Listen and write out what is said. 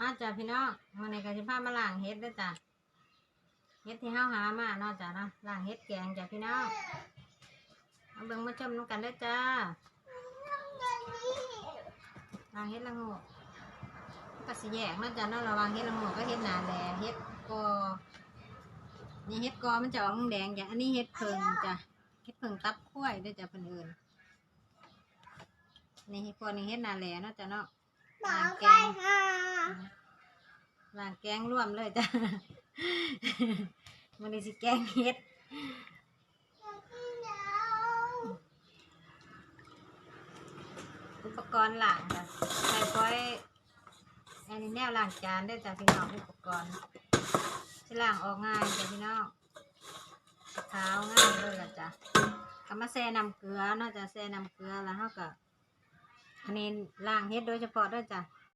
มาจ้ะพี่น้องวันนี้ก็สิพามาล้างเฮ็ดด้วยจ้ะเฮ็ดที่เฮาหามาเนาะจ้ะเนาะล้างเฮ็ดแกงจ้ะพี่น้องมาเบิ่งมาชมน้ำกันด้อจ้าล้างเฮ็ดละงกมันก็สิแยกเนาะจ้ะเนาะระวังเฮ็ดละโงกก็เฮ็ดหนาแลเฮ็ดกอนี่เฮ็ดกอมันจะออกแดงจ้ะอันนี้เฮ็ดเพิงจ้ะเฮ็ดเพิงตับข้วยด้วยจ้ะเพิ่อนนี่เฮ็ดกอนี่เฮ็ดหนาแลเนาะจ้ะเนาะล้างแกง ล้างแกงร่วมเลยจ้ะมันนี้สิแกงเฮ็ดอุปกรณ์ล้างจ้ะใส่ก้อยอันนี้แนวล้างจานได้จ้ะพี่น้องอุปกรณ์สิล้างออกง่ายจ้ะพี่น้องขาง่ายเลยละจ้ะก็มาแช่น้ำเกลือเนาะจ้ะแช่น้ำเกลือแล้วเฮาก็อันนี้ล้างเฮ็ดโดยเฉพาะด้วยจ้ะ